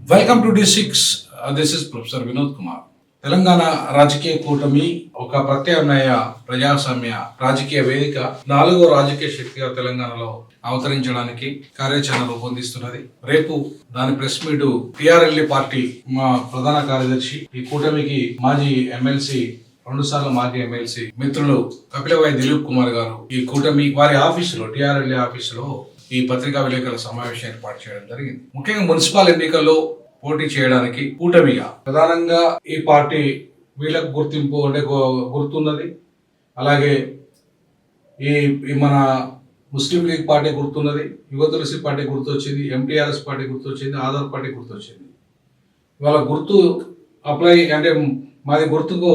Welcome to D six this is professor Vinod Kumar Telangana రాజకీయ కూటమి ఒక ప్రత్యామ్నాయ ప్రజాస్వామ్య రాజకీయ వేదిక నాలుగో రాజకీయ శక్తిగా తెలంగాణలో అవతరించడానికి కార్యాచరణ రూపొందిస్తున్నది. రేపు దాని ప్రెస్ మీటు టిఆర్ఎల్ఏ పార్టీ మా ప్రధాన కార్యదర్శి ఈ కూటమికి మాజీ ఎమ్మెల్సీ రెండు సార్లు మాజీ ఎమ్మెల్సీ మిత్రులు కపిలవాయి దిలీప్ కుమార్ గారు ఈ కూటమి వారి ఆఫీసులో టిఆర్ఎల్ఏ ఆఫీసులో ఈ పత్రికా విలేకరుల సమావేశం ఏర్పాటు చేయడం జరిగింది. ముఖ్యంగా మున్సిపల్ ఎన్నికల్లో పోటీ చేయడానికి కూటమిగా ప్రధానంగా ఈ పార్టీ వీళ్ళకు గుర్తింపు అంటే గుర్తున్నది. అలాగే ఈ మన ముస్లిం లీగ్ పార్టీ గుర్తున్నది. యువ తులసి పార్టీ గుర్తొచ్చింది. ఎంటీఆర్ఎస్ పార్టీ గుర్తొచ్చింది. ఆధార్ పార్టీ గుర్తొచ్చింది. వాళ్ళ గుర్తు అప్లై అంటే మాది గుర్తుకు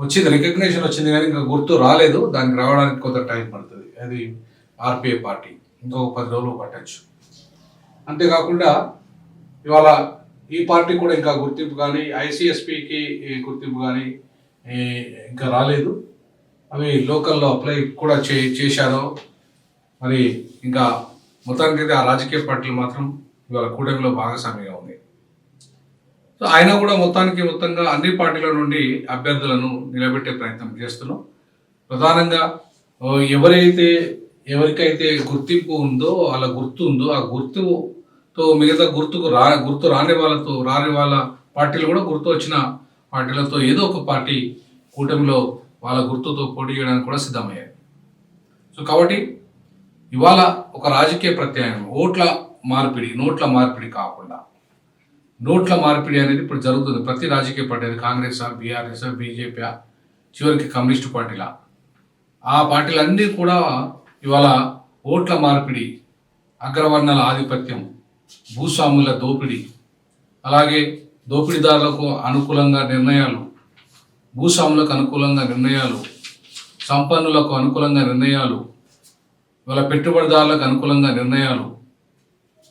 వచ్చింది రికగ్నేషన్ వచ్చింది కానీ ఇంకా గుర్తు రాలేదు. దానికి రావడానికి కొంత టైం పడుతుంది. అది ఆర్పిఐ పార్టీ. ఇంకొక పది రోజులు పట్టచ్చు. అంతేకాకుండా ఇవాళ ఈ పార్టీ కూడా ఇంకా గుర్తింపు కానీ ఐసిఎస్పికి గుర్తింపు కానీ ఇంకా రాలేదు. అవి లోకల్లో అప్లై కూడా చే చేశారో. మరి ఇంకా మొత్తానికైతే ఆ రాజకీయ పార్టీలు మాత్రం ఇవాళ కూటమిలో భాగస్వామిగా సో ఆయన కూడా మొత్తానికి మొత్తంగా అన్ని పార్టీల నుండి అభ్యర్థులను నిలబెట్టే ప్రయత్నం చేస్తున్నాం. ప్రధానంగా ఎవరైతే ఎవరికైతే గుర్తింపు ఉందో వాళ్ళ గుర్తు ఉందో ఆ గుర్తుతో మిగతా గుర్తుకు రా గుర్తు రాని వాళ్ళతో రాని వాళ్ళ పార్టీలు కూడా గుర్తు వచ్చిన పార్టీలతో ఏదో ఒక పార్టీ కూటమిలో వాళ్ళ గుర్తుతో పోటీ చేయడానికి కూడా సిద్ధమయ్యాయి సో కాబట్టి ఇవాళ ఒక రాజకీయ ప్రత్యాయం ఓట్ల మార్పిడి నోట్ల మార్పిడి కాకుండా నోట్ల మార్పిడి అనేది ఇప్పుడు జరుగుతుంది. ప్రతి రాజకీయ పార్టీ అది కాంగ్రెస్ బీఆర్ఎస్ బీజేపీ చివరికి కమ్యూనిస్టు పార్టీలా. ఆ పార్టీలన్నీ కూడా ఇవాళ ఓట్ల మార్పిడి అగ్రవర్ణాల ఆధిపత్యం భూస్వాముల దోపిడీ అలాగే దోపిడీదారులకు అనుకూలంగా నిర్ణయాలు భూస్వాములకు అనుకూలంగా నిర్ణయాలు సంపన్నులకు అనుకూలంగా నిర్ణయాలు ఇవాళ పెట్టుబడిదారులకు అనుకూలంగా నిర్ణయాలు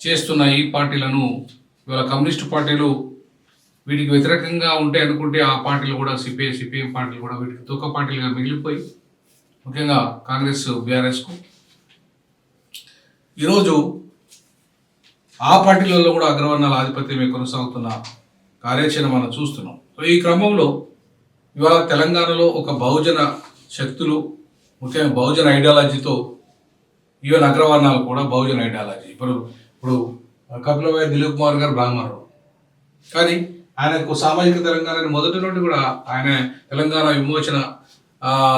చేస్తున్న ఈ పార్టీలను ఇవాళ కమ్యూనిస్టు పార్టీలు వీటికి వ్యతిరేకంగా ఉంటాయి అనుకుంటే ఆ పార్టీలు కూడా సిపిఐ సిపిఎం పార్టీలు కూడా వీటికి తొక్క పార్టీలుగా మిగిలిపోయి ముఖ్యంగా కాంగ్రెస్ బీఆర్ఎస్కు. ఈరోజు ఆ పార్టీలలో కూడా అగ్రవర్ణాల ఆధిపత్యమే కొనసాగుతున్న కార్యాచరణ మనం చూస్తున్నాం. సో ఈ క్రమంలో ఇవాళ తెలంగాణలో ఒక బహుజన శక్తులు ముఖ్యంగా బహుజన ఐడియాలజీతో ఈవెన్ అగ్రవర్ణాలు కూడా బహుజన ఐడియాలజీ. ఇప్పుడు ఇప్పుడు కపిలవాయి దిలీప్ కుమార్ గారు బ్రాహ్మణరావు కానీ ఆయనకు సామాజిక తెలంగాణ మొదటి నుండి కూడా ఆయన తెలంగాణ విమోచన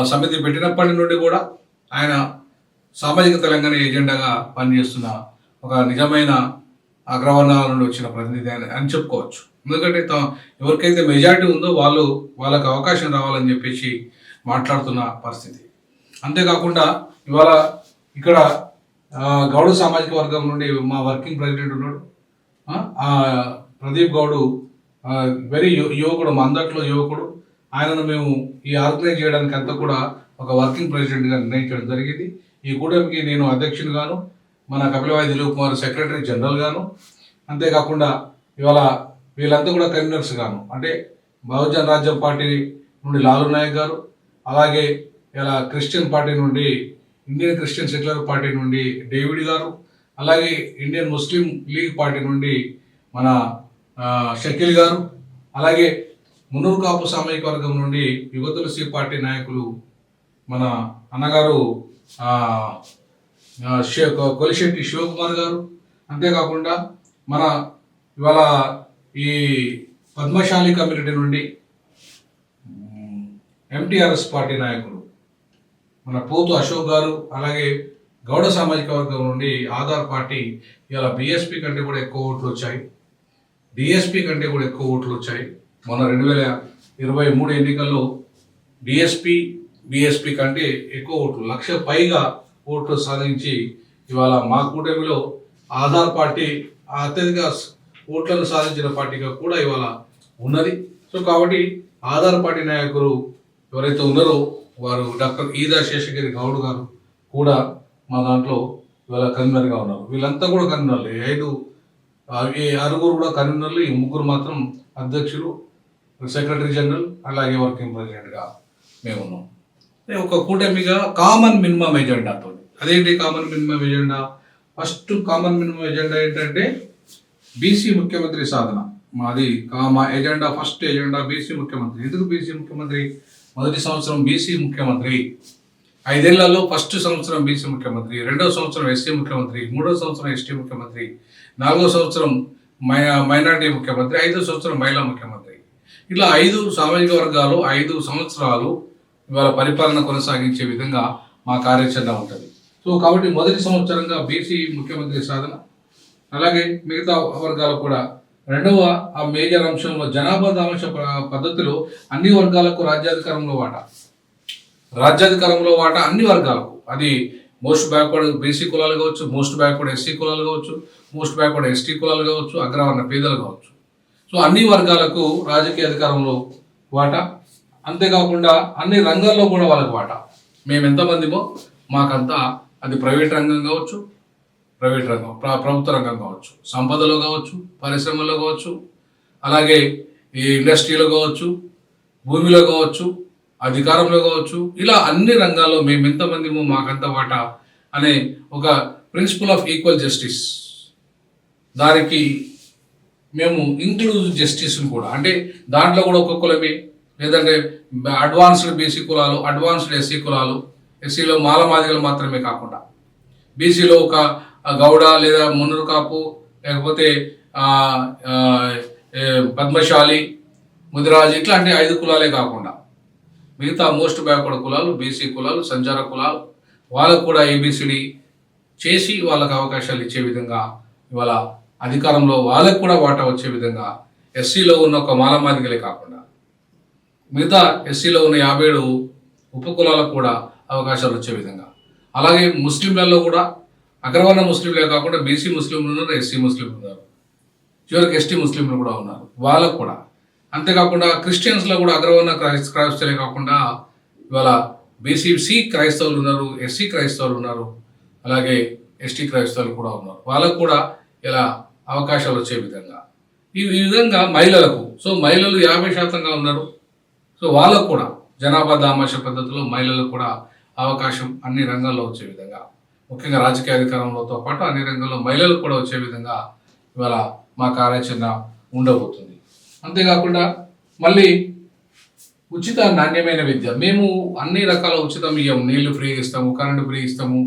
సమితి పెట్టినప్పటి నుండి కూడా ఆయన సామాజిక తెలంగాణ ఎజెండాగా పనిచేస్తున్న ఒక నిజమైన అగ్రవర్ణాల నుండి వచ్చిన ప్రతినిధి అని అని చెప్పుకోవచ్చు. ఎందుకంటే తా ఎవరికైతే మెజారిటీ ఉందో వాళ్ళు వాళ్ళకి అవకాశం రావాలని చెప్పేసి మాట్లాడుతున్న పరిస్థితి. అంతేకాకుండా ఇవాళ ఇక్కడ గౌడ సామాజిక వర్గం నుండి మా వర్కింగ్ ప్రెసిడెంట్ ఉన్నాడు. ప్రదీప్ గౌడు వెరీ యువకుడు మా అందట్లో యువకుడు. ఆయనను మేము ఈ ఆర్గనైజ్ చేయడానికి అంతా కూడా ఒక వర్కింగ్ ప్రెసిడెంట్గా నిర్ణయించడం జరిగింది. ఈ కూటమికి నేను అధ్యక్షునిగాను మన కపిలవాయి దిలీప్ కుమార్ సెక్రటరీ జనరల్ గాను అంతేకాకుండా ఇవాళ వీళ్ళంతా కూడా కన్వీనర్స్ గాను అంటే బహుజన్ రాజ్యం పార్టీ నుండి లాలు నాయక్ గారు అలాగే ఇలా క్రిస్టియన్ పార్టీ నుండి ఇండియన్ క్రిస్టియన్ సెక్యులర్ పార్టీ నుండి డేవిడ్ గారు అలాగే ఇండియన్ ముస్లిం లీగ్ పార్టీ నుండి మన ఆ, షకీల్ గారు అలాగే మున్నూరు కాపు సామాజిక వర్గం నుండి యువతుల తులసి పార్టీ నాయకులు మన అన్నగారు కొలిశెట్టి శివకుమార్ గారు. అంతేకాకుండా మన ఇవాళ ఈ పద్మశాలి కమ్యూనిటీ నుండి ఎంటీఆర్ఎస్ పార్టీ నాయకులు మన పోతు అశోక్ గారు అలాగే గౌడ సామాజిక వర్గం నుండి ఆధార్ పార్టీ ఇవాళ బీఎస్పీ కంటే కూడా ఎక్కువ ఓట్లు వచ్చాయి. డిఎస్పీ కంటే కూడా ఎక్కువ ఓట్లు వచ్చాయి. మొన్న రెండు వేల ఇరవై మూడు ఎన్నికల్లో డిఎస్పీ బీఎస్పీ కంటే ఎక్కువ ఓట్లు లక్ష పైగా ఓట్లు సాధించి ఇవాళ మా కూటమిలో ఆధార్ పార్టీ అత్యధిక ఓట్లను సాధించిన పార్టీగా కూడా ఇవాళ ఉన్నది. సో కాబట్టి ఆధార్ పార్టీ నాయకులు ఎవరైతే ఉన్నారో వారు డాక్టర్ ఈదా శేషగిరి గౌడ్ గారు కూడా మా దాంట్లో ఇవాళ కన్వీనర్గా ఉన్నారు. వీళ్ళంతా కూడా కన్వీనర్లు. ఈ ఐదు ఈ ఆరుగురు కూడా కన్వీనర్లు. ఈ ముగ్గురు మాత్రం అధ్యక్షులు సెక్రటరీ జనరల్ అలాగే వర్కింగ్ ప్రెసిడెంట్గా మేము ఉన్నాం ఒక కూటమిగా కామన్ మినిమం ఎజెండాతో అదేంటి common minimum agenda? First common minimum agenda ఏంటంటే బీసీ ముఖ్యమంత్రి సాధన. మాది కామ మా ఎజెండా ఫస్ట్ ఎజెండా బీసీ ముఖ్యమంత్రి. ఎందుకు బీసీ ముఖ్యమంత్రి? మొదటి సంవత్సరం బీసీ ముఖ్యమంత్రి. ఐదేళ్ళలో ఫస్ట్ సంవత్సరం బీసీ ముఖ్యమంత్రి రెండవ సంవత్సరం ఎస్సీ ముఖ్యమంత్రి మూడో సంవత్సరం ఎస్టీ ముఖ్యమంత్రి నాలుగో సంవత్సరం మై మైనార్టీ ముఖ్యమంత్రి ఐదో సంవత్సరం మహిళా ముఖ్యమంత్రి. ఇట్లా ఐదు సామాజిక వర్గాలు ఐదు సంవత్సరాలు ఇవాళ పరిపాలన కొనసాగించే విధంగా మా కార్యాచరణ ఉంటుంది. సో కాబట్టి మొదటి సంవత్సరంగా బీసీ ముఖ్యమంత్రి సాధన. అలాగే మిగతా వర్గాలు కూడా రెండవ ఆ మేజర్ అంశంలో జనాభా దామాష ప- పద్ధతిలో అన్ని వర్గాలకు రాజ్యాధికారంలో వాటా. రాజ్యాధికారంలో వాటా అన్ని వర్గాలకు. అది మోస్ట్ బ్యాక్వర్డ్ బీసీ కులాలు కావచ్చు మోస్ట్ బ్యాక్వర్డ్ ఎస్సీ కులాలు కావచ్చు మోస్ట్ బ్యాక్వర్డ్ ఎస్టీ కులాలు కావచ్చు అగ్రవర్ణ పేదలు కావచ్చు. సో అన్ని వర్గాలకు రాజకీయ అధికారంలో వాటా. అంతేకాకుండా అన్ని రంగాల్లో కూడా వాళ్ళకి వాటా. మేము ఎంతమందిమో మాకంతా అది ప్రైవేట్ రంగం కావచ్చు ప్రైవేట్ రంగం ప్రభుత్వ రంగం కావచ్చు సంపదలో కావచ్చు పరిశ్రమలో కావచ్చు అలాగే ఈ ఇండస్ట్రీలో కావచ్చు భూమిలో కావచ్చు అధికారంలో కావచ్చు ఇలా అన్ని రంగాల్లో మేము ఎంతమందిమో మాకంత వాటా అనే ఒక ప్రిన్సిపల్ ఆఫ్ ఈక్వల్ జస్టిస్ దానికి మేము ఇంక్లూజివ్ జస్టిస్ని కూడా అంటే దాంట్లో కూడా ఒక్క కులమే లేదంటే అడ్వాన్స్డ్ బీసీ కులాలు అడ్వాన్స్డ్ ఎస్సీ కులాలు ఎస్సీలో మాలమాదిగలు మాత్రమే కాకుండా బీసీలో ఒక గౌడ లేదా మున్నూరు కాపు లేకపోతే పద్మశాలి ముదిరాజు ఇట్లాంటి ఐదు కులాలే కాకుండా మిగతా మోస్ట్ బ్యాక్వర్డ్ కులాలు బీసీ కులాలు సంచార కులాలు వాళ్ళకు కూడా ఏబిసిడి చేసి వాళ్ళకు అవకాశాలు ఇచ్చే విధంగా ఇవాళ అధికారంలో వాళ్ళకు కూడా వాటా వచ్చే విధంగా ఎస్సీలో ఉన్న ఒక మాలమాదిగలే కాకుండా మిగతా ఎస్సీలో ఉన్న యాభై ఏడు ఉపకులాలకు కూడా అవకాశాలు వచ్చే విధంగా. అలాగే ముస్లింలలో కూడా అగ్రవర్ణ ముస్లింలే కాకుండా బీసీ ముస్లింలు ఉన్నారు ఎస్సీ ముస్లింలు ఉన్నారు. చివరికి ఎస్టీ ముస్లింలు కూడా ఉన్నారు. వాళ్ళకు కూడా. అంతేకాకుండా క్రిస్టియన్స్లో కూడా అగ్రవర్ణ క్రైస్త క్రైస్తవులే కాకుండా ఇవాళ బీసీసీ క్రైస్తవులు ఉన్నారు ఎస్సీ క్రైస్తవులు ఉన్నారు అలాగే ఎస్టీ క్రైస్తవులు కూడా ఉన్నారు. వాళ్ళకు కూడా ఇలా అవకాశాలు వచ్చే విధంగా. ఈ ఈ విధంగా మహిళలకు సో మహిళలు యాభై శాతంగా ఉన్నారు. సో వాళ్ళకు కూడా జనాభా దామాష పద్ధతిలో మహిళలకు కూడా అవకాశం అన్ని రంగాల్లో వచ్చే విధంగా. ముఖ్యంగా రాజకీయ అధికారంలోతో పాటు అన్ని రంగాల్లో మహిళలకు కూడా వచ్చే విధంగా ఇవాళ మా కార్యాచరణ ఉండబోతుంది. అంతేకాకుండా మళ్ళీ ఉచిత నాణ్యమైన విద్య. మేము అన్ని రకాల ఉచితం ఇయ్యం నీళ్ళు ఫ్రీగా ఇస్తాము కరెంటు ఫ్రీ ఇస్తాము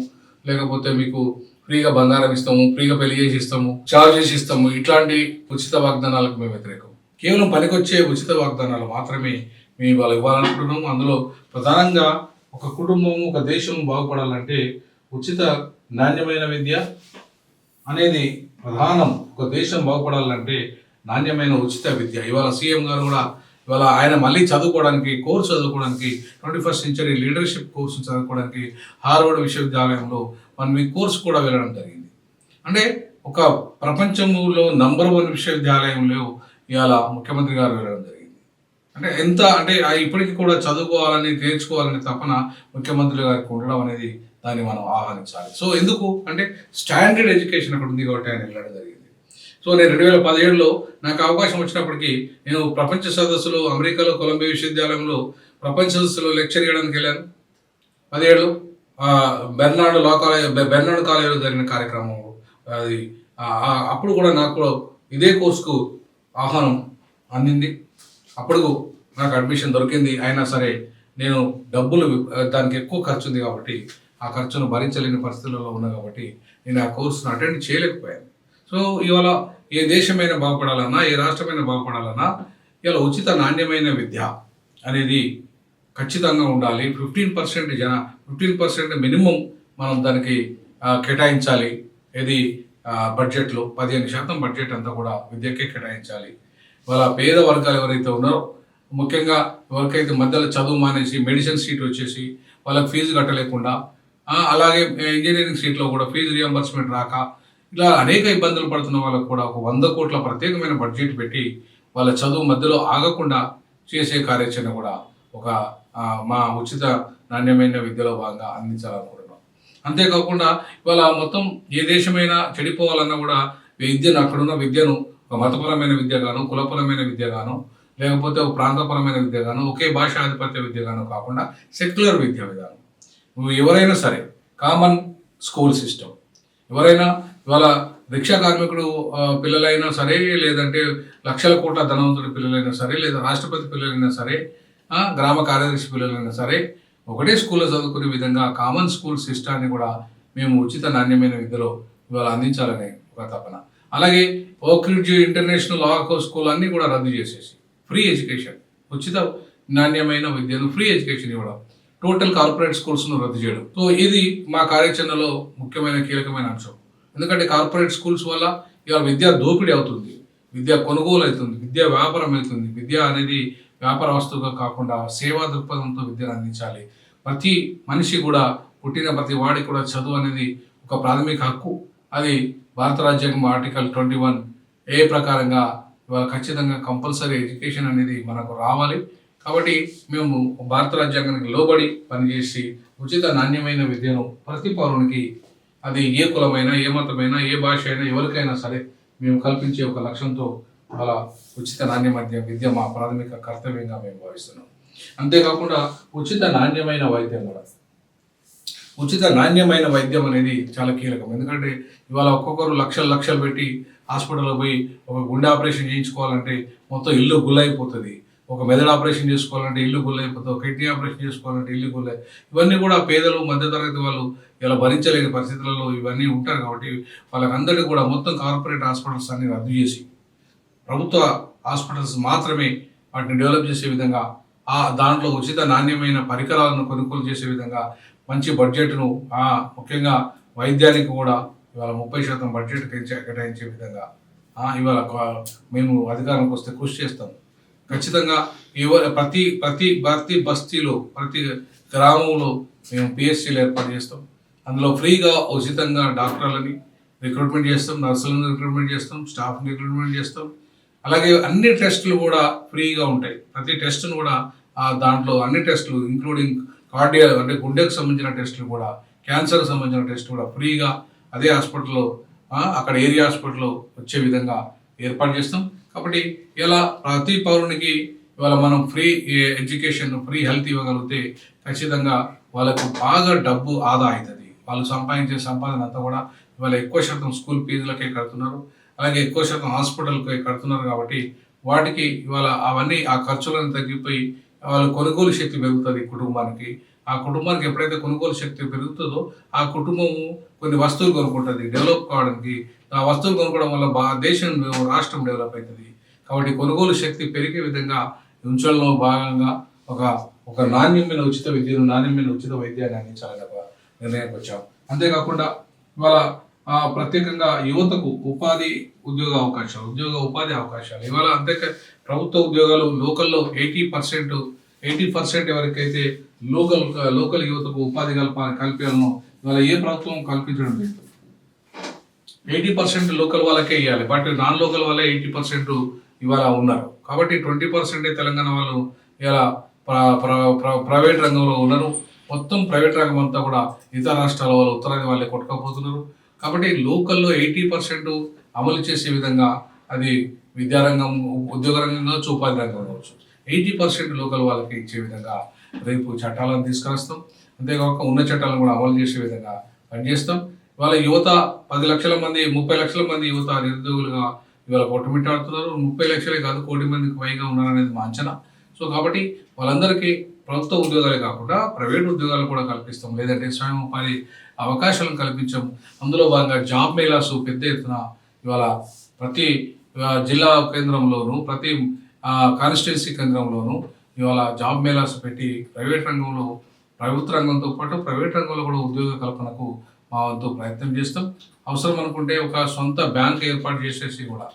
లేకపోతే మీకు ఫ్రీగా బంగారం ఇస్తాము ఫ్రీగా పెళ్ళి చేసి ఇస్తాము చార్జెస్ ఇస్తాము. ఇట్లాంటి ఉచిత వాగ్దానాలకు మేము వ్యతిరేకం. కేవలం పనికొచ్చే ఉచిత వాగ్దానాలు మాత్రమే మేము ఇవాళ ఇవ్వాలనుకుంటున్నాము. అందులో ప్రధానంగా ఒక కుటుంబం ఒక దేశం బాగుపడాలంటే ఉచిత నాణ్యమైన విద్య అనేది ప్రధానం. ఒక దేశం బాగుపడాలంటే నాణ్యమైన ఉచిత విద్య. ఇవాళ సీఎం గారు కూడా ఇవాళ ఆయన మళ్ళీ చదువుకోవడానికి కోర్సు చదువుకోవడానికి twenty first century leadership course చదువుకోవడానికి హార్వర్డ్ విశ్వవిద్యాలయంలో మనం మీ కోర్సు కూడా వెళ్ళడం జరిగింది. అంటే ఒక ప్రపంచంలో నంబర్ వన్ విశ్వవిద్యాలయంలో ఇవాళ ముఖ్యమంత్రి గారు వెళ్ళడం జరిగింది. అంటే ఎంత అంటే ఆ ఇప్పటికీ కూడా చదువుకోవాలని నేర్చుకోవాలని తపన ముఖ్యమంత్రి గారికి ఉండడం అనేది దాన్ని మనం ఆహ్వానించాలి. సో ఎందుకు? అంటే స్టాండర్డ్ ఎడ్యుకేషన్ అక్కడ ఉంది కాబట్టి ఆయన వెళ్ళడం జరిగింది. సో నేను రెండు వేల పదిహేడులో నాకు అవకాశం వచ్చినప్పటికీ నేను ప్రపంచ సదస్సులో అమెరికాలో కొలంబియా విశ్వవిద్యాలయంలో ప్రపంచ సదస్సులో లెక్చర్ చేయడానికి వెళ్ళాను. పదిహేడులో బెర్నాడు లా కాలేజ్ బె- బెర్నాడు కాలేజీలో జరిగిన కార్యక్రమం. అది అప్పుడు కూడా నాకు ఇదే కోర్సుకు ఆహ్వానం అందింది. అప్పుడు నాకు అడ్మిషన్ దొరికింది. అయినా సరే నేను డబ్బులు దానికి ఎక్కువ ఖర్చు ఉంది కాబట్టి ఆ ఖర్చును భరించలేని పరిస్థితులలో ఉన్నా కాబట్టి నేను ఆ కోర్సును అటెండ్ చేయలేకపోయాను. సో ఇవాళ ఏ దేశమైనా బాగుపడాలన్నా ఏ రాష్ట్రమైనా బాగుపడాలన్నా ఇవాళ ఉచిత నాణ్యమైన విద్య అనేది ఖచ్చితంగా ఉండాలి. ఫిఫ్టీన్ పర్సెంట్ జన ఫిఫ్టీన్ పర్సెంట్ మినిమం మనం దానికి కేటాయించాలి. ఇది బడ్జెట్లో పదిహేను శాతం బడ్జెట్ అంతా కూడా విద్యకే కేటాయించాలి. వాళ్ళ పేద వర్గాలు ఎవరైతే ఉన్నారో ముఖ్యంగా ఎవరికైతే మధ్యలో చదువు మానేసి మెడిసిన్ సీట్ వచ్చేసి వాళ్ళకి ఫీజు కట్టలేకుండా అలాగే ఇంజనీరింగ్ సీట్లో కూడా ఫీజు రియంబర్స్మెంట్ రాక ఇలా అనేక ఇబ్బందులు పడుతున్న వాళ్ళకు కూడా ఒక వంద కోట్ల ప్రత్యేకమైన బడ్జెట్ పెట్టి వాళ్ళ చదువు మధ్యలో ఆగకుండా చేసే కార్యాచరణ కూడా ఒక మా ఉచిత నాణ్యమైన విద్యలో భాగంగా అందించాలనుకుంటున్నాం. అంతేకాకుండా ఇవాళ మొత్తం ఏ దేశమైనా చెడిపోవాలన్నా కూడా విద్యను అక్కడున్న విద్యను ఒక మతపరమైన విద్య గాను కులపరమైన విద్య గాను లేకపోతే ఒక ప్రాంతపరమైన విద్య గాను ఒకే భాష ఆధిపత్య విద్య గాను కాకుండా సెక్యులర్ విద్యా విధానం. ఎవరైనా సరే కామన్ స్కూల్ సిస్టమ్ ఎవరైనా ఇవాళ రిక్షా కార్మికుడు పిల్లలైనా సరే లేదంటే లక్షల కోట్ల ధనవంతుడి పిల్లలైనా సరే లేదా రాష్ట్రపతి పిల్లలైనా సరే గ్రామ కార్యదర్శి పిల్లలైనా సరే ఒకటే స్కూల్లో చదువుకునే విధంగా కామన్ స్కూల్ సిస్టాన్ని కూడా మేము ఉచిత నాణ్యమైన విద్యలో ఇవాళ అందించాలనే ఒక తపన. అలాగే ఓక్రిడ్జ్ ఇంటర్నేషనల్ లా స్కూల్ అన్నీ కూడా రద్దు చేసేసి ఫ్రీ ఎడ్యుకేషన్ ఉచిత నాణ్యమైన విద్యను ఫ్రీ ఎడ్యుకేషన్ ఇవ్వడం. టోటల్ కార్పొరేట్ స్కూల్స్ను రద్దు చేయడం. సో ఇది మా కార్యాచరణలో ముఖ్యమైన కీలకమైన అంశం. ఎందుకంటే కార్పొరేట్ స్కూల్స్ వల్ల ఇవాళ విద్య దోపిడీ అవుతుంది. విద్య కొనుగోలు అవుతుంది విద్య వ్యాపారం అవుతుంది. విద్య అనేది వ్యాపార వస్తువుగా కాకుండా సేవా దృక్పథంతో విద్యను అందించాలి. ప్రతి మనిషి కూడా పుట్టిన ప్రతి వాడికి కూడా చదువు అనేది ఒక ప్రాథమిక హక్కు. అది భారత రాజ్యాంగం ఆర్టికల్ ట్వంటీ వన్ ఏ ప్రకారంగా ఖచ్చితంగా కంపల్సరీ ఎడ్యుకేషన్ అనేది మనకు రావాలి. కాబట్టి మేము భారత రాజ్యాంగానికి లోబడి పనిచేసి ఉచిత నాణ్యమైన విద్యను ప్రతి పౌరునికి అది ఏ కులమైనా ఏ మతమైనా ఏ భాష అయినా ఎవరికైనా సరే మేము కల్పించే ఒక లక్ష్యంతో అలా ఉచిత నాణ్యమైన విద్య మా ప్రాథమిక కర్తవ్యంగా మేము భావిస్తున్నాం. అంతేకాకుండా ఉచిత నాణ్యమైన వైద్యం కూడా. ఉచిత నాణ్యమైన వైద్యం అనేది చాలా కీలకం. ఎందుకంటే ఇవాళ ఒక్కొక్కరు లక్షలు లక్షలు పెట్టి హాస్పిటల్లో పోయి ఒక గుండె ఆపరేషన్ చేయించుకోవాలంటే మొత్తం ఇల్లు గుల్లైపోతుంది. ఒక మెదడు ఆపరేషన్ చేసుకోవాలంటే ఇల్లు గుల్లైపోతుంది ఒక కిడ్నీ ఆపరేషన్ చేసుకోవాలంటే ఇల్లు గుల్లై ఇవన్నీ కూడా పేదలు మధ్యతరగతి వాళ్ళు ఇలా భరించలేని పరిస్థితులలో ఇవన్నీ ఉంటారు కాబట్టి వాళ్ళకందరికీ కూడా మొత్తం కార్పొరేట్ హాస్పిటల్స్ అన్ని రద్దు చేసి ప్రభుత్వ హాస్పిటల్స్ మాత్రమే వాటిని డెవలప్ చేసే విధంగా ఆ దాంట్లో ఉచిత నాణ్యమైన పరికరాలను కొనుగోలు చేసే విధంగా మంచి బడ్జెట్ను ముఖ్యంగా వైద్యానికి కూడా ఇవాళ ముప్పై శాతం బడ్జెట్ కేటాయించే విధంగా ఇవాళ మేము అధికారంకి వస్తే కృషి చేస్తాం. ఖచ్చితంగా ప్రతి ప్రతి ప్రతి బస్తీలో ప్రతి గ్రామంలో మేము పిహెచ్సీలు ఏర్పాటు చేస్తాం. అందులో ఫ్రీగా ఉచితంగా డాక్టర్లని రిక్రూట్మెంట్ చేస్తాం నర్సులను రిక్రూట్మెంట్ చేస్తాం స్టాఫ్ని రిక్రూట్మెంట్ చేస్తాం. అలాగే అన్ని టెస్టులు కూడా ఫ్రీగా ఉంటాయి. ప్రతి టెస్ట్ను కూడా దాంట్లో అన్ని టెస్టులు ఇంక్లూడింగ్ కార్డియా అంటే గుండెకు సంబంధించిన టెస్టులు కూడా క్యాన్సర్కి సంబంధించిన టెస్ట్ కూడా ఫ్రీగా అదే హాస్పిటల్లో అక్కడ ఏరియా హాస్పిటల్లో వచ్చే విధంగా ఏర్పాటు చేస్తాం. కాబట్టి ఇలా ప్రతి పౌరునికి ఇవాళ మనం ఫ్రీ ఎడ్యుకేషన్ ఫ్రీ హెల్త్ ఇవ్వగలిగితే ఖచ్చితంగా వాళ్ళకు బాగా డబ్బు ఆదా అవుతుంది. వాళ్ళు సంపాదించే సంపాదన అంతా కూడా ఇవాళ ఎక్కువ శాతం స్కూల్ ఫీజులకే కడుతున్నారు. అలాగే ఎక్కువ శాతం హాస్పిటల్కి కడుతున్నారు కాబట్టి వాటికి ఇవాళ అవన్నీ ఆ ఖర్చులను తగ్గిపోయి వాళ్ళ కొనుగోలు శక్తి పెరుగుతుంది కుటుంబానికి. ఆ కుటుంబానికి ఎప్పుడైతే కొనుగోలు శక్తి పెరుగుతుందో ఆ కుటుంబము కొన్ని వస్తువులు కొనుక్కుంటుంది. డెవలప్ కావడానికి ఆ వస్తువులు కొనుక్కోవడం వల్ల బా దేశం రాష్ట్రం డెవలప్ అవుతుంది. కాబట్టి కొనుగోలు శక్తి పెరిగే విధంగా ఉంచడంలో భాగంగా ఒక ఒక నాణ్యమైన ఉచిత విద్యను నాణ్యమైన ఉచిత వైద్యాన్ని అందించాలని ఒక నిర్ణయానికి వచ్చాం. అంతేకాకుండా ఇవాళ ప్రత్యేకంగా యువతకు ఉపాధి ఉద్యోగ అవకాశాలు ఉద్యోగ ఉపాధి అవకాశాలు. ఇవాళ అంతే ప్రభుత్వ ఉద్యోగాలు లోకల్లో ఎయిటీ పర్సెంట్ ఎయిటీ పర్సెంట్ ఎవరికైతే లోకల్ లోకల్ యువతకు ఉపాధి కల్ప కల్పించాలనో ఇవాళ ఏ ప్రభుత్వం కల్పించడం లేదు. ఎయిటీ పర్సెంట్ లోకల్ వాళ్ళకే ఇవ్వాలి బట్ నాన్ లోకల్ వాళ్ళే ఎయిటీ పర్సెంట్ ఇవాళ ఉన్నారు. కాబట్టి ట్వంటీ పర్సెంటే తెలంగాణ వాళ్ళు ఇలా ప్ర- ప్రైవేట్ రంగంలో ఉన్నారు. మొత్తం ప్రైవేట్ రంగం అంతా కూడా ఇతర రాష్ట్రాల వాళ్ళు ఉత్తరాది వాళ్ళే కొట్టుకపోతున్నారు. కాబట్టి లోకల్లో ఎయిటీ పర్సెంట్ అమలు చేసే విధంగా అది విద్యారంగం ఉద్యోగ రంగం కావచ్చు ఉపాధి రంగం కావచ్చు ఎయిటీ పర్సెంట్ లోకల్ వాళ్ళకి ఇచ్చే విధంగా రేపు చట్టాలను తీసుకొస్తాం అంతేకాక ఉన్న చట్టాలను కూడా అమలు చేసే విధంగా పనిచేస్తాం. ఇవాళ యువత పది లక్షల మంది ముప్పై లక్షల మంది యువత నిరుద్యోగులుగా ఇవాళ కొట్టుమిట్టాడుతున్నారు ముప్పై లక్షలే కాదు కోటి మందికి పైగా ఉన్నారనేది మా అంచనా. సో కాబట్టి వాళ్ళందరికీ ప్రభుత్వ ఉద్యోగాలే కాకుండా ప్రైవేట్ ఉద్యోగాలు కూడా కల్పిస్తాం. లేదంటే స్వయం ఉపాధి అవకాశాలను కల్పించాం అందులో భాగంగా జాబ్ మేళాసు పెద్ద ఎత్తున ఇవాళ ప్రతి జిల్లా కేంద్రంలోనూ ప్రతి కాన్స్టిట్యున్సీ కేంద్రంలోనూ ఇవాళ జాబ్ మేళాసు పెట్టి ప్రైవేట్ రంగంలో ప్రభుత్వ రంగంతో పాటు ప్రైవేట్ రంగంలో కూడా ఉద్యోగ కల్పనకు మా వంతు ప్రయత్నం చేస్తాం. అవసరం అనుకుంటే ఒక సొంత బ్యాంక్ ఏర్పాటు చేసేసి కూడా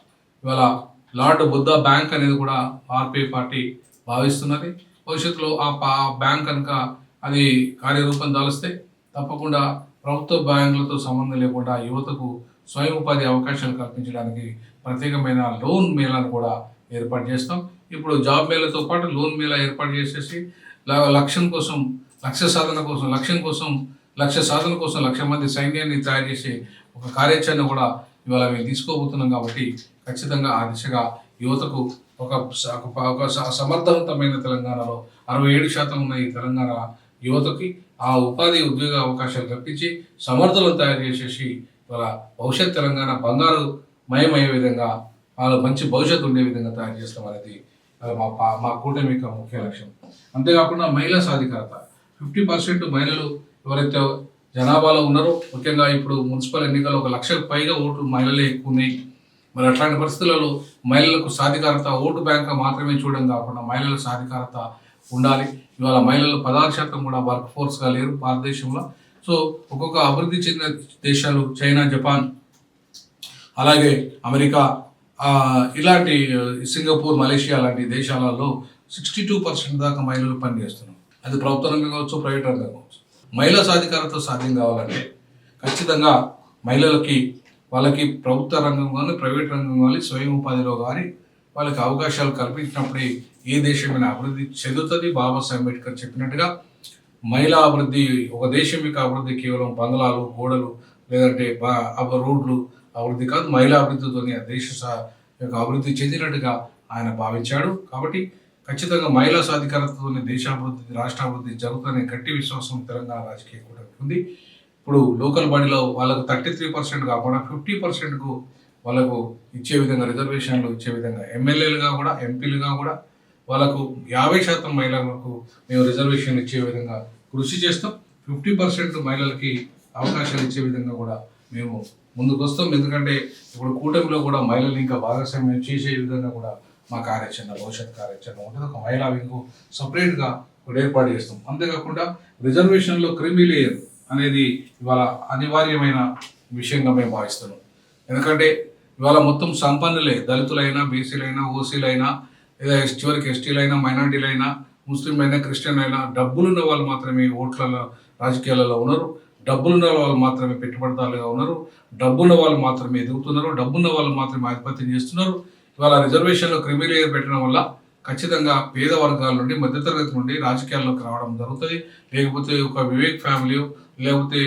ఇవాళ లార్డ్ బుద్ధ బ్యాంక్ అనేది కూడా ఆర్పిఐ పార్టీ భావిస్తున్నది. భవిష్యత్తులో ఆ పా- బ్యాంక్ కనుక అది కార్యరూపం దాలిస్తే తప్పకుండా ప్రభుత్వ బ్యాంకులతో సంబంధం లేకుండా యువతకు స్వయం ఉపాధి అవకాశాలు కల్పించడానికి ప్రత్యేకమైన లోన్ మేళాను కూడా ఏర్పాటు చేస్తాం. ఇప్పుడు జాబ్ మేళతో పాటు లోన్ మేళా ఏర్పాటు చేసేసి లక్ష్యం కోసం లక్ష్య సాధన కోసం లక్ష్యం కోసం లక్ష్య సాధన కోసం లక్ష మంది సైన్యాన్ని తయారు చేసే ఒక కార్యాచరణ కూడా ఇవాళ మేము తీసుకోబోతున్నాం కాబట్టి ఖచ్చితంగా ఆ దిశగా యువతకు ఒక ఒక సమర్థవంతమైన తెలంగాణలో అరవై ఏడు శాతం ఉన్న ఈ తెలంగాణ యువతకి ఆ ఉపాధి ఉద్యోగ అవకాశాలు కల్పించి సమర్థులను తయారు చేసేసి వాళ్ళ భవిష్యత్ తెలంగాణ బంగారు మయమయ్యే విధంగా వాళ్ళు మంచి భవిష్యత్తు ఉండే విధంగా తయారు చేస్తాం అనేది మా పా- మా కూటమి యొక్క ముఖ్య లక్ష్యం. అంతేకాకుండా మహిళా సాధికారత. ఫిఫ్టీ పర్సెంట్ మహిళలు ఎవరైతే జనాభాలో ఉన్నారో ముఖ్యంగా ఇప్పుడు మున్సిపల్ ఎన్నికల్లో ఒక లక్షకు పైగా ఓట్లు మహిళలే ఎక్కువ ఉన్నాయి మరి అట్లాంటి పరిస్థితులలో మహిళలకు సాధికారత ఓటు బ్యాంక్ మాత్రమే చూడడం కాకుండా మహిళల సాధికారత ఉండాలి. ఇవాళ మహిళలు పదహారు శాతం కూడా వర్క్ ఫోర్స్గా లేరు భారతదేశంలో. సో ఒక్కొక్క అభివృద్ధి చెందిన దేశాలు చైనా జపాన్ అలాగే అమెరికా ఇలాంటి సింగపూర్ మలేషియా లాంటి దేశాలలో సిక్స్టీ టూ పర్సెంట్ దాకా మహిళలు పనిచేస్తున్నారు. అది ప్రభుత్వ రంగం కావచ్చు ప్రైవేట్ రంగం కావచ్చు. మహిళా సాధికారత సాధ్యం కావాలంటే ఖచ్చితంగా మహిళలకి వాళ్ళకి ప్రభుత్వ రంగం కానీ ప్రైవేట్ రంగం కానీ స్వయం ఉపాధిలో కానీ వాళ్ళకి అవకాశాలు కల్పించినప్పుడే ఏ దేశమైనా అభివృద్ధి చెందుతుంది. బాబాసాహెబ్ అంబేద్కర్ చెప్పినట్టుగా మహిళా అభివృద్ధి ఒక దేశం యొక్క అభివృద్ధి కేవలం బంగ్లాలు గోడలు లేదంటే బా- రోడ్లు అభివృద్ధి కాదు. మహిళా అభివృద్ధితోనే ఆ దేశ యొక్క అభివృద్ధి చెందినట్టుగా ఆయన భావించాడు. కాబట్టి ఖచ్చితంగా మహిళా సాధికారతతోనే దేశాభివృద్ధి రాష్ట్రాభివృద్ధి జరుగుతుందనే గట్టి విశ్వాసం తెలంగాణ రాజకీయ కూడా ఉంది. ఇప్పుడు లోకల్ బాడీలో వాళ్ళకు థర్టీ త్రీ పర్సెంట్ కాకుండా ఫిఫ్టీ పర్సెంట్కు వాళ్ళకు ఇచ్చే విధంగా రిజర్వేషన్లు ఇచ్చే విధంగా ఎమ్మెల్యేలుగా కూడా ఎంపీలుగా కూడా వాళ్ళకు యాభై శాతం మహిళలకు మేము రిజర్వేషన్ ఇచ్చే విధంగా కృషి చేస్తాం. ఫిఫ్టీ పర్సెంట్ మహిళలకి అవకాశాలు ఇచ్చే విధంగా కూడా మేము ముందుకు వస్తాం ఎందుకంటే ఇప్పుడు కూటమిలో కూడా మహిళలు ఇంకా భాగస్వామ్యం చేసే విధంగా కూడా మా కార్యాచరణ భవిష్యత్ కార్యాచరణ ఉంటుంది. ఒక మహిళా వింగ్ సపరేట్గా కూడా ఏర్పాటు చేస్తాం. అంతేకాకుండా రిజర్వేషన్లో క్రిమి లేయర్ అనేది ఇవాళ అనివార్యమైన విషయంగా మేము భావిస్తున్నాం. ఎందుకంటే ఇవాళ మొత్తం సంపన్నులే దళితులైనా బీసీలైనా ఓసీలైనా లేదా ఎస్- చివరికి ఎస్టీలైనా మైనార్టీలైనా ముస్లిం అయినా క్రిస్టియన్ అయినా డబ్బులున్న వాళ్ళు మాత్రమే ఓట్లలో రాజకీయాలలో ఉన్నారు. డబ్బులున్న వాళ్ళు మాత్రమే పెట్టుబడిదారులుగా ఉన్నారు. డబ్బున్న వాళ్ళు మాత్రమే ఎదుగుతున్నారు. డబ్బున్న వాళ్ళు మాత్రమే ఆధిపత్యం చేస్తున్నారు. ఇవాళ రిజర్వేషన్లో క్రిమిలేయర్ పెట్టడం వల్ల ఖచ్చితంగా పేద వర్గాల నుండి మధ్యతరగతి నుండి రాజకీయాల్లోకి రావడం జరుగుతుంది. లేకపోతే ఒక వివేక్ ఫ్యామిలీ లేకపోతే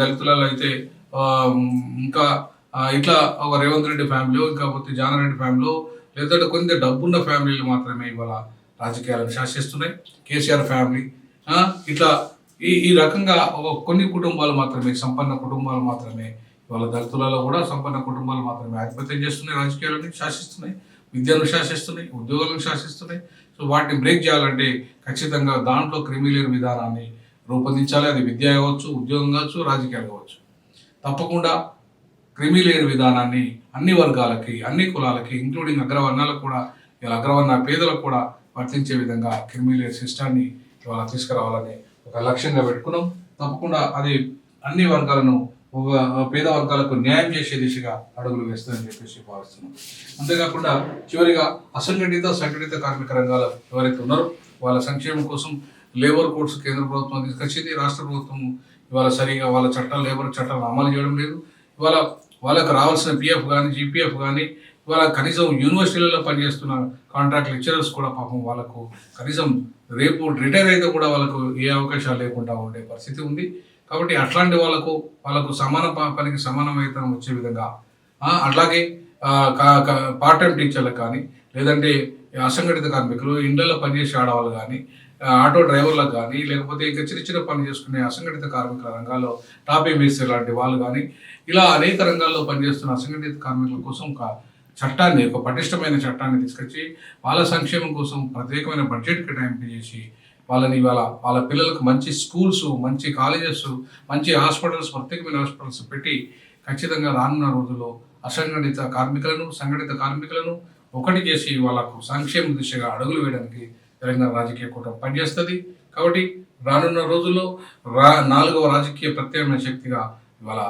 దళితులలో అయితే ఇంకా ఇట్లా ఒక రేవంత్ రెడ్డి ఫ్యామిలీ ఇంకా పోతే జానారెడ్డి ఫ్యామిలీ లేదంటే కొంత డబ్బున్న ఫ్యామిలీలు మాత్రమే ఇవాళ రాజకీయాలను శాసిస్తున్నాయి. కేసీఆర్ ఫ్యామిలీ ఇట్లా ఈ ఈ రకంగా ఒక కొన్ని కుటుంబాలు మాత్రమే సంపన్న కుటుంబాలు మాత్రమే వాళ్ళ దళితులలో కూడా సంపన్న కుటుంబాలు మాత్రమే. ఆధిపత్యం చేస్తున్నాయి రాజకీయాలని శాసిస్తున్నాయి విద్యను శాసిస్తున్నాయి ఉద్యోగాలను శాసిస్తున్నాయి. సో వాటిని బ్రేక్ చేయాలంటే ఖచ్చితంగా దాంట్లో క్రిమిలేని విధానాన్ని రూపొందించాలి. అది విద్య కావచ్చు ఉద్యోగం కావచ్చు రాజకీయాలు కావచ్చు. తప్పకుండా క్రిమిలేని విధానాన్ని అన్ని వర్గాలకి అన్ని కులాలకి ఇంక్లూడింగ్ అగ్రవర్ణాలకు కూడా ఇలా అగ్రవర్ణ పేదలకు కూడా వర్తించే విధంగా క్రిమిలేర్ సిస్టాన్ని ఇవాళ తీసుకురావాలని ఒక లక్ష్యంగా పెట్టుకున్నాం. తప్పకుండా అది అన్ని వర్గాలను పేద వర్గాలకు న్యాయం చేసే దిశగా అడుగులు వేస్తుందని చెప్పేసి భావిస్తున్నాం. అంతేకాకుండా చివరిగా అసంఘటిత సంఘటిత కార్మిక రంగాలు ఎవరైతే ఉన్నారో వాళ్ళ సంక్షేమం కోసం లేబర్ కోడ్స్ కేంద్ర ప్రభుత్వం తీసుకొచ్చింది. రాష్ట్ర ప్రభుత్వం ఇవాళ సరిగా వాళ్ళ చట్టాలు లేబర్ చట్టాలను అమలు చేయడం లేదు. ఇవాళ వాళ్ళకు రావాల్సిన పిఎఫ్ కానీ జీపీఎఫ్ కానీ ఇవాళ కనీసం యూనివర్సిటీలలో పనిచేస్తున్న కాంట్రాక్ట్ లెక్చరర్స్ కూడా పాపం వాళ్ళకు కనీసం రేపు రిటైర్ అయితే కూడా వాళ్ళకు ఏ అవకాశాలు లేకుండా ఉండే పరిస్థితి ఉంది. కాబట్టి అట్లాంటి వాళ్ళకు వాళ్ళకు సమాన ప- పనికి సమాన వేతనం వచ్చే విధంగా అట్లాగే పార్ట్ టైం టీచర్లకు కానీ లేదంటే అసంఘటిత కార్మికులు ఇండ్లలో పనిచేసే ఆడవాళ్ళు కానీ ఆటో డ్రైవర్లకు కానీ లేకపోతే ఇంకా చిన్న చిన్న పని చేసుకునే అసంఘటిత కార్మికుల రంగాల్లో టాప్ ఎంఎస్సీ లాంటి వాళ్ళు కానీ ఇలా అనేక రంగాల్లో పనిచేస్తున్న అసంఘటిత కార్మికుల కోసం ఒక చట్టాన్ని ఒక పటిష్టమైన చట్టాన్ని తీసుకొచ్చి వాళ్ళ సంక్షేమం కోసం ప్రత్యేకమైన బడ్జెట్ కేటాయింపు చేసి వాళ్ళని ఇవాళ వాళ్ళ పిల్లలకు మంచి స్కూల్స్ మంచి కాలేజెస్ మంచి హాస్పిటల్స్ ప్రత్యేకమైన హాస్పిటల్స్ పెట్టి ఖచ్చితంగా రానున్న రోజుల్లో అసంఘటిత కార్మికులను సంఘటిత కార్మికులను ఒకటి చేసి వాళ్ళకు సంక్షేమ దిశగా అడుగులు వేయడానికి తెలంగాణ రాజకీయ కూటమి పనిచేస్తుంది. కాబట్టి రానున్న రోజుల్లో రా నాలుగవ రాజకీయ ప్రత్యామ్నాయ శక్తిగా ఇవాళ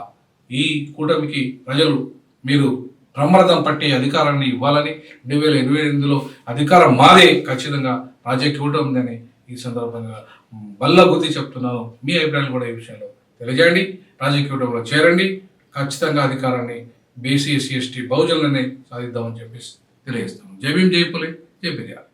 ఈ కూటమికి ప్రజలు మీరు బ్రహ్మరథం పట్టే అధికారాన్ని ఇవ్వాలని రెండు వేల ఇరవై ఎనిమిదిలో అధికారం మాదే ఖచ్చితంగా రాజకీయ కూటమి ఉందని ఈ సందర్భంగా బల్ల గుర్తి చెప్తున్నాను. మీ అభిప్రాయాలు కూడా ఈ విషయంలో తెలియజేయండి. రాజకీయ కుటుంబంలో చేరండి. ఖచ్చితంగా అధికారాన్ని బీసీ ఎస్సీ ఎస్టీ బహుజనులనే సాధిద్దామని చెప్పేసి తెలియజేస్తాం జై భీం జై పులే జై పెరియార్.